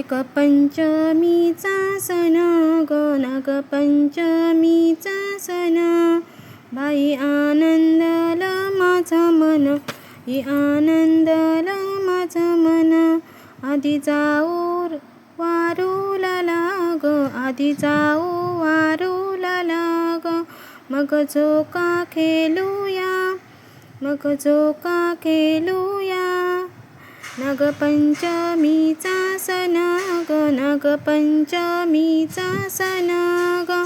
ऐक पंचमीचा सण ग नागपंचमीचा सण. बाई आनंदल माझा मन ही आनंदल माझा मन. आधी जाऊ वारूला लाग आधी जाऊ वारूला लाग. मग झोका खेलूया मग झोका खेलूया नागपंचमीचा सण ग नागपंचमीचा सण ग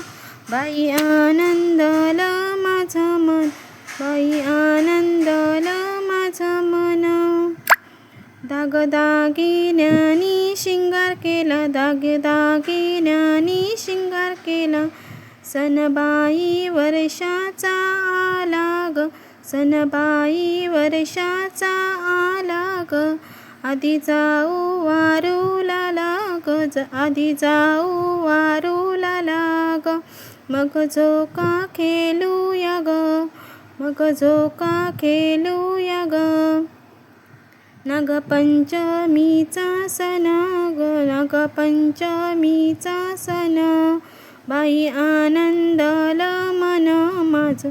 बाई आनंदल माझं मन बाई आनंदल माझं मन. दागदागिन्यानी शिंगार केला दागदागिन्यानी शिंगार केला. सनबाई वर्षाचा आला ग सनबाई वर्षाचा आला ग आधी जाऊ वारूला लाग ज- आधी जाऊ वारूला लाग. मग झोका खेळूया ग मग झोका खेळूया ग नागपंचमीचा सण ग नागपंचमीचा सण. बाई आनंदाला मन माझ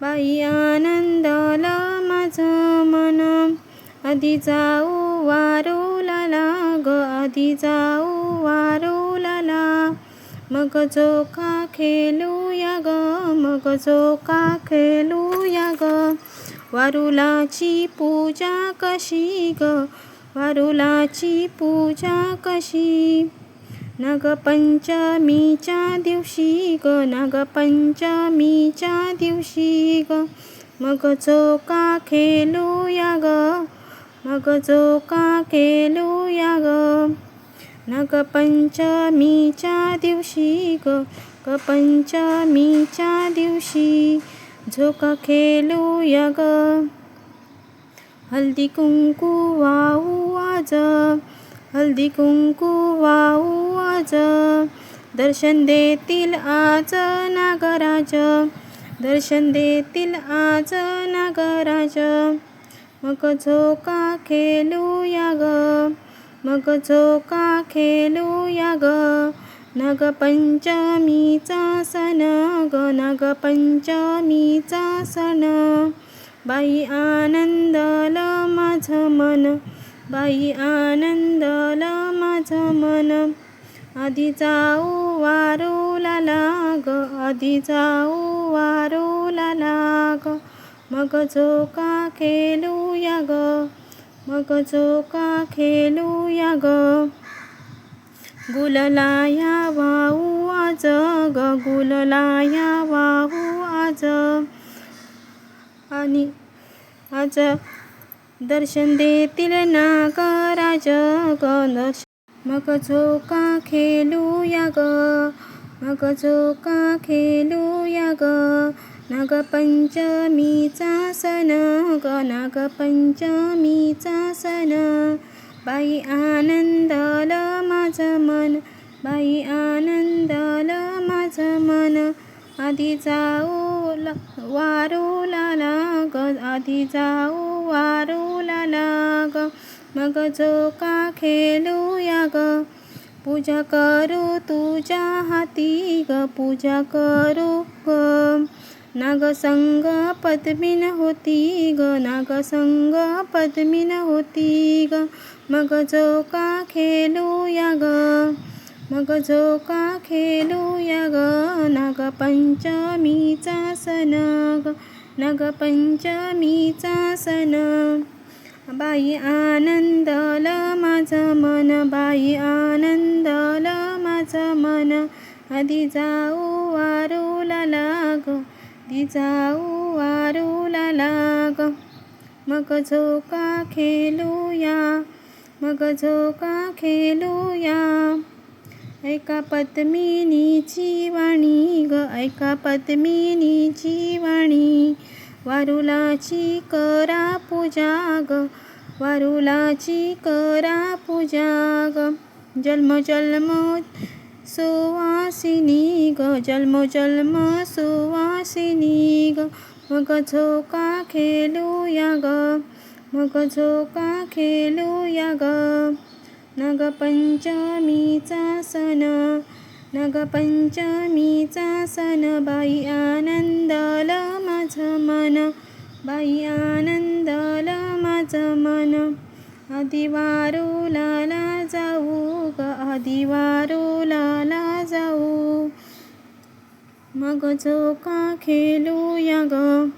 बाई आनंद आधी जाऊ वारूला ग आधी जाऊ वारूला लाग. मग खेलू या ग मग खेलू या ग. वारुलाची पूजा कशी ग वारुलाची पूजा कशी? नागपंचमीच्या दिवशी ग नागपंचमीच्या दिवशी ग. मग खेलू या ग मग झोका केलूया ग नागपंचमीच्या दिवशी ग. ग पंचमीच्या दिवशी झोका खेलूया ग हल्दी कुंकू वाहू आज. हल्दी कुंकू वाहू आज. दर्शन देतील आज नागराज. दर्शन देतील आज नागराज. मग झोका खेलूया ग. मग झोका खेळूया ग. नागपंचमीचा सण ग. नागपंचमीचा सण. बाई आनंदल माझं मन. बाई आनंदल माझं मन. आधी जाऊ वारू लाग. आधी जाऊ वारू लाग. मग झोका खेळूया ग. मग झोका खेलूया ग. गुललाया वाहू आज ग. गुललाया वाहू आज आणि आज दर्शन देतील नागराज ग. दर्शन मग झोका खेळूया ग. मग खेलू या ग. नागपंचमीचा सण ग नागपंचमीचा सण. बाई आनंदल माझं मन बाई आनंदल माझं मन. आधी जाऊ वारू वारूला लाग आधी जाऊ वारूला लाग. मग झोका खेळूया ग पूजा करू तुझ्या हाती ग पूजा करू ग. नागसंग पद्मिन होती ग नागसंग पद्मिन होती ग. मग झोका खेलूया ग मग झोका खेलूया ग. नागपंचमीचा सण ग नागपंचमीचा सण. बाई आनंदल माझं मन बाई आनंदल माझं मन. आधी जाऊ वारू लाग जाऊ वारूला लाग. मग झोका खेलूया मग झोका खेलूया ऐका पद्मिनीची वाणी ग ऐका पद्मिनीची वाणी. वारुलाची करा पूजा ग वारुलाची करा पूजा ग. जन्म जन्म सुवासिनी ग जन्म जन्म सुवासिनी ग. मग झोका खेळूया ग मग झोका खेळूया ग. नगपंचमीचा सण नगपंचमीचा सण. बाई आनंदल माझं मन बाई आनंदल माझं मन. आदिवारू लाला ग आदिवारुलाला जाऊ मग झोका खेलूया ग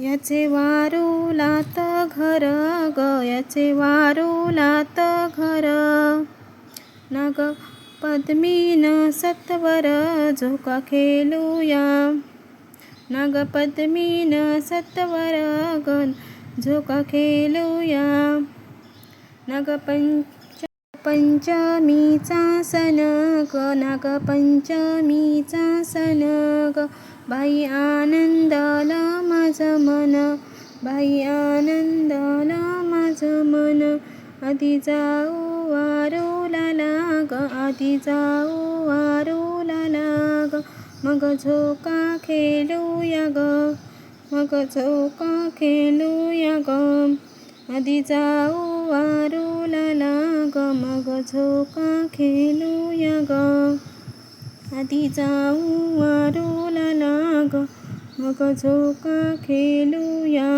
याचे वारुलात घर ग याचे वारुलात घर. नाग पद्मीन सत्वर झोका खेलूया नाग पद्मीन सत्वर ग झोका खेळूया नागपंच पंचमीचा सण ग नागपंचमीचा सण ग बाई आनंदाला माझं मन बाई आनंदाला मन। आधी जाऊ वारुलाला ग आधी जाऊ वारुलाला ग मग झोका खेळूया ग मग झोका खेळूया ग। आधी जाऊ ग मग झोका खेळूया ग. आधी जाऊ वारुलाला ग मग झोका खेळूया.